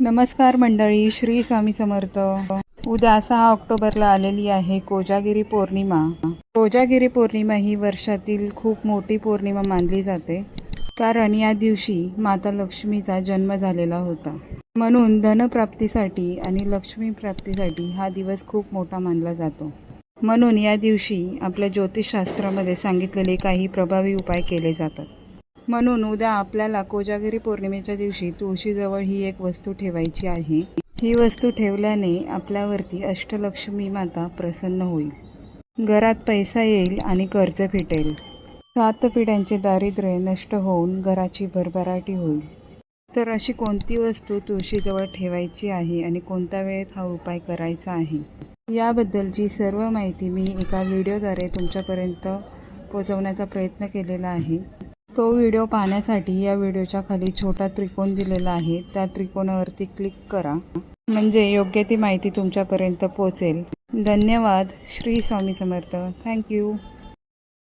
नमस्कार मंडळी श्री स्वामी समर्थ. उद्या सहा ऑक्टोबरला आलेली आहे कोजागिरी पौर्णिमा. कोजागिरी पौर्णिमा ही वर्षातील खूप मोठी पौर्णिमा मानली जाते. कारण या दिवशी माता लक्ष्मीचा जन्म झालेला होता. म्हणून धनप्राप्तीसाठी आणि लक्ष्मी प्राप्तीसाठी हा दिवस खूप मोठा मानला जातो. म्हणून या दिवशी आपल्या ज्योतिषशास्त्रामध्ये सांगितलेले काही प्रभावी उपाय केले जातात. म्हणून उद्या आपल्याला कोजागिरी पौर्णिमेच्या दिवशी तुळशीजवळ ही एक वस्तू ठेवायची आहे. ही वस्तू ठेवल्याने आपल्यावरती अष्टलक्ष्मी माता प्रसन्न होईल. घरात पैसा येईल आणि कर्ज फिटेल सात पिढ्यांचे दारिद्र्य नष्ट होऊन घराची भरभराटी होईल. तर अशी कोणती वस्तू तुळशीजवळ ठेवायची आहे आणि कोणत्या वेळेत हा उपाय करायचा आहे? याबद्दलची सर्व माहिती मी एका व्हिडिओद्वारे तुमच्यापर्यंत पोहोचवण्याचा प्रयत्न केलेला आहे. तो व्हिडिओ पाहण्यासाठी या व्हिडिओच्या खाली छोटा त्रिकोण दिलेला आहे. त्या त्रिकोणावरती क्लिक करा. म्हणजे योग्य ती माहिती तुमच्यापर्यंत पोहोचेल. धन्यवाद. श्री स्वामी समर्थ. थँक्यू